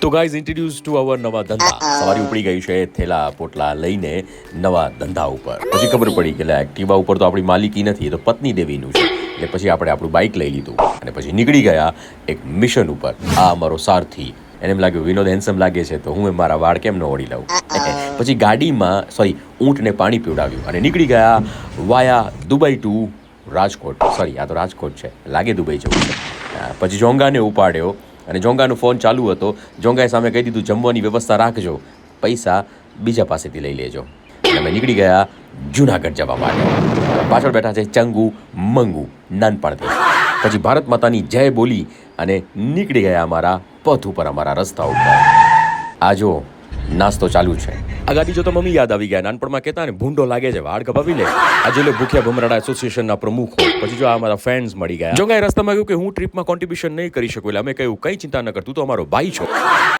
તો guys introduce to our નવા ધંધા. સવારી ઉપડી ગઈ છે થેલા પોટલા લઈને નવા ધંધા ઉપર. પછી ખબર પડી કે એક્ટિવા ઉપર તો આપણી માલિકી નથી તો પત્ની દેવીનું છે. એટલે પછી આપણે આપણું બાઇક લઈ લીધું. અને પછી નીકળી ગયા એક મિશન ઉપર. આ અમારો સારથી. એને એમ લાગ્યું વિનોદ હેન્સમ લાગે છે તો હું એ મારા વાળ કેમ ન ઓળી લઉં? પછી ગાડીમાં સોરી ઊંટને પાણી પીવડાવ્યું. અને નીકળી ગયા via Dubai to Rajkot. Sorry આ તો રાજકોટ છે. લાગે દુબઈ જવું છે. પછી જોંગાને ઉપાડ્યો. અને જોંગાનો ફોન ચાલુ હતો. જોંગાએ સામે કહી દીધું, જમવાની વ્યવસ્થા રાખજો. પૈસા બીજા પાસેથી લઈ લેજો. અને અમે નીકળી ગયા જુનાગઢ જવા માટે. પાછળ બેઠા છે ચંગુ, મંગુ નાનપણથી પછી ભારત માતાની જય બોલી અને નીકળી ગયા અમારા પથ ઉપર, અમારા રસ્તા ઉપર. આ જો નાસ્તો ચાલુ છે. આ જો તો મમ્મી યાદ આવી ગયા. નાનપણમાં કહેતા ને, ભૂંડો લાગે છે, વાળ કપાવી લે આજે લે, ભૂખ્યા ભમરાડા એસોસિએશનના પ્રમુખ પછી જો આ અમારા ફ્રેન્ડ્સ મળી ગયા. જો કાંઈ રસ્તામાં કહ્યું કે હું ટ્રીપમાં કોન્ટ્રીબ્યુશન નહીં કરી શકું, એટલે અમે કહ્યું, કઈ ચિંતા ન કર, તું તો અમારો ભાઈ છો.